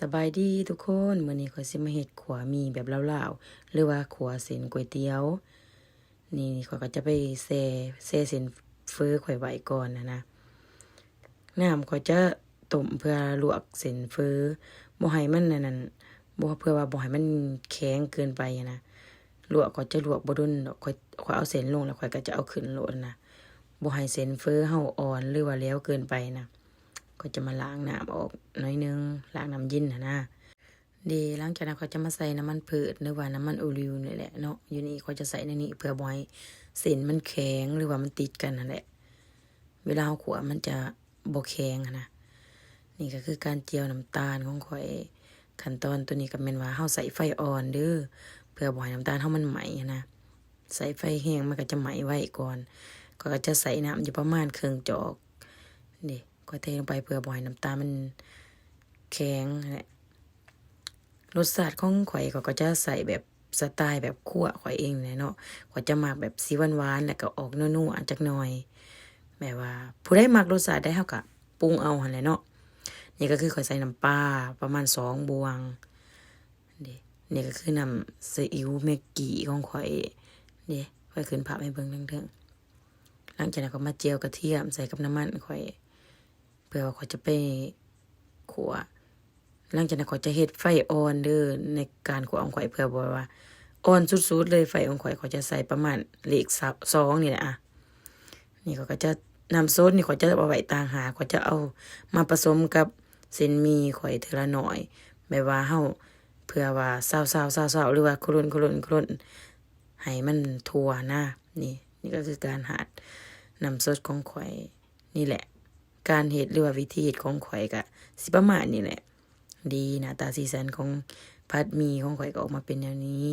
สบายดีทุกคนมื้อนี้ข้อยสิมาเฮ็ดขัวหมี่แบบลาวๆหรือว่าขัวเส้นก๋วยเตี๋ยว นี่ข้อยก็จะไปแช่แช่เส้นเฟ้อข่อยไว้ก่อนนะนะน้ำข้อยจะต้มเพื่อลวกเส้นเฟ้อบ่ให้มันนั่นนั่นบ่เพื่อว่าบ่ให้มันแข็งเกินไปนะลวกก็จะลวกบ่ดนข้อยข้อยเอาเส้นลงแล้วข้อยก็จะเอาขึ้นโลดนะบ่ให้เส้นเฟ้อเฮาอ่อนหรือว่าแล้วเกินไปนะ ก็จะมาล้างน้ำออกน้อยนึงล้างน้ำเยินนะนะดีหลังจากนั้นเขาจะมาใส่น้ำมันพืชหรือว่าน้ำมันโอลิวนี่แหละเนาะอยู่นี่เขาจะใส่ในนี้เพื่อบ่ให้เส้นมันแข็งหรือว่ามันติดกันนั่นแหละ เวลาเอาขวมันจะบ่แข็งนะนี่ก็คือการเจียวน้ำตาลของข่อยขั้นตอนตัวนี้ก็แม่นว่าเฮาใส่ไฟอ่อนเด้อเพื่อบ่ให้น้ำตาลเฮามันไหมนะใส่ไฟแห้งมันก็จะไหมไว้ก่อนก็จะใส่น้ำอยู่ประมาณครึ่งจอกนี่ ก็เทลงไปเพื่อบ่อยน้ำตาลมันแข็งนั่นแหละรสชาติของข่อยก็จะใส่แบบสไตล์แบบคั่วข่อยเองเลยเนาะข่อยจะหมักแบบสีหวานๆแล้วก็ออกนัวๆอันจักหน่อยแบบว่า ผู้ใดมักรสชาติได้เฮาก็ปรุงเอาหันแหละเนาะนี่ก็คือข่อยใส่น้ำปลาประมาณสองบวงนี่นี่ก็คือน้ำซีอิ๊วเมกกี้ของข่อยเนี่ข่อยขึ้นภาพให้เบิ่งเทิงๆหลังจากนั้นก็มาเจียวกระเทียมใส่กับน้ำมันข่อย พื่อว่าเขาจะไปขัวหลังจากนั้นเขาจะเฮ็ดไฟอ่อนเด้อในการขัวของข่อยเพื่อบอกว่าอ่อนสุดๆเลยไฟของข่อยเขาจะใส่ประมาณเลขสองนี่แหละอะนี่เขาก็จะนำโซดนี่เขาจะเอาไว้ต่างหาเขาจะเอามาผสมกับเส้นมีข่อยเทละหน่อยแบบว่าเฮาเพื่อว่าเศร้าๆๆหรือว่าครุนครุนครุนให้มันทั่วนะนี่ นี่ก็คือการหัดนำซดของข่อยนี่แหละ การเห็ดหรือว่าวิธีเห็ดของข่อยก็สิประมาณนี้แหละ ดีนะตาสีสันของพัดมีของข่อยก็ออกมาเป็นแนวนี้